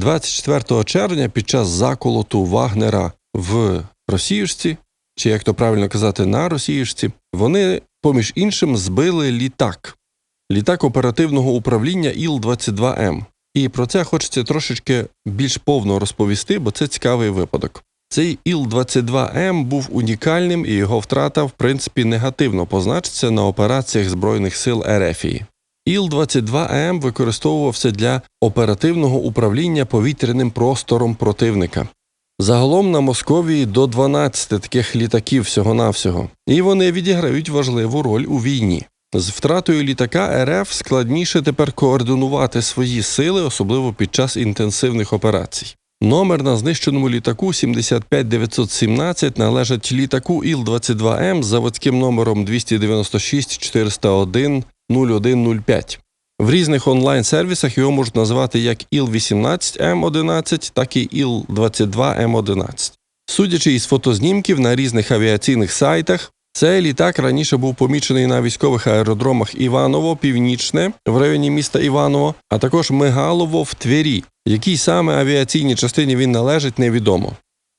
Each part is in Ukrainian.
24 червня під час заколоту Вагнера в Росіюшці, чи як то правильно казати, на Росіюшці, вони, поміж іншим, збили літак. Літак оперативного управління Іл-22М. І про це хочеться трошечки більш повно розповісти, бо це цікавий випадок. Цей Іл-22М був унікальним і його втрата, в принципі, негативно позначиться на операціях Збройних сил Ерефії. Іл-22М використовувався для оперативного управління повітряним простором противника. Загалом на Московії до 12 таких літаків всього-навсього, і вони відіграють важливу роль у війні. З втратою літака РФ складніше тепер координувати свої сили, особливо під час інтенсивних операцій. Номер на знищеному літаку 75917 належить літаку Іл-22М з заводським номером 296 401 0105. В різних онлайн-сервісах його можуть назвати як Іл-18М11, так і Іл-22М11. Судячи із фотознімків на різних авіаційних сайтах, цей літак раніше був помічений на військових аеродромах Іваново, Північне в районі міста Іваново, а також Мигалово в Твері. Якій саме авіаційній частині він належить, невідомо.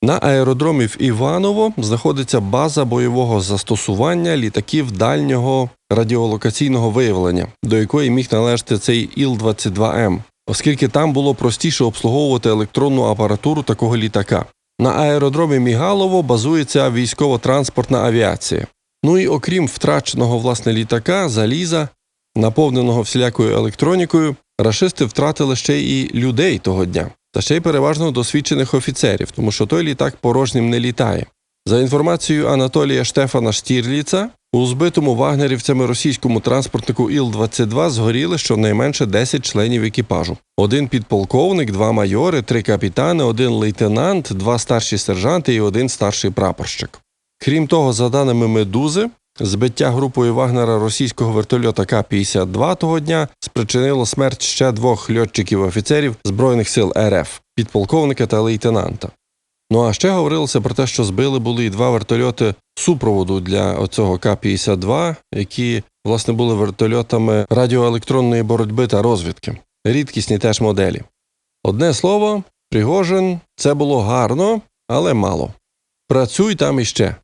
На аеродромі в Іваново знаходиться база бойового застосування літаків дальнього радіолокаційного виявлення, до якої міг належати цей Іл-22М, оскільки там було простіше обслуговувати електронну апаратуру такого літака. На аеродромі Мігалово базується військово-транспортна авіація. Ну і окрім втраченого власне літака, заліза, наповненого всілякою електронікою, рашисти втратили ще і людей того дня, та ще й переважно досвідчених офіцерів, тому що той літак порожнім не літає. За інформацією Анатолія Штефана Штірліца, у збитому вагнерівцями російському транспортнику Іл-22 згоріли щонайменше 10 членів екіпажу. Один підполковник, два майори, три капітани, один лейтенант, два старші сержанти і один старший прапорщик. Крім того, за даними Медузи, збиття групою Вагнера російського вертольота К-52 того дня спричинило смерть ще двох льотчиків-офіцерів Збройних сил РФ, підполковника та лейтенанта. Ну а ще говорилося про те, що збили були і два вертольоти супроводу для оцього К-52, які власне були вертольотами радіоелектронної боротьби та розвідки. Рідкісні теж моделі. Одне слово, Пригожин, це було гарно, але мало. Працюй там іще.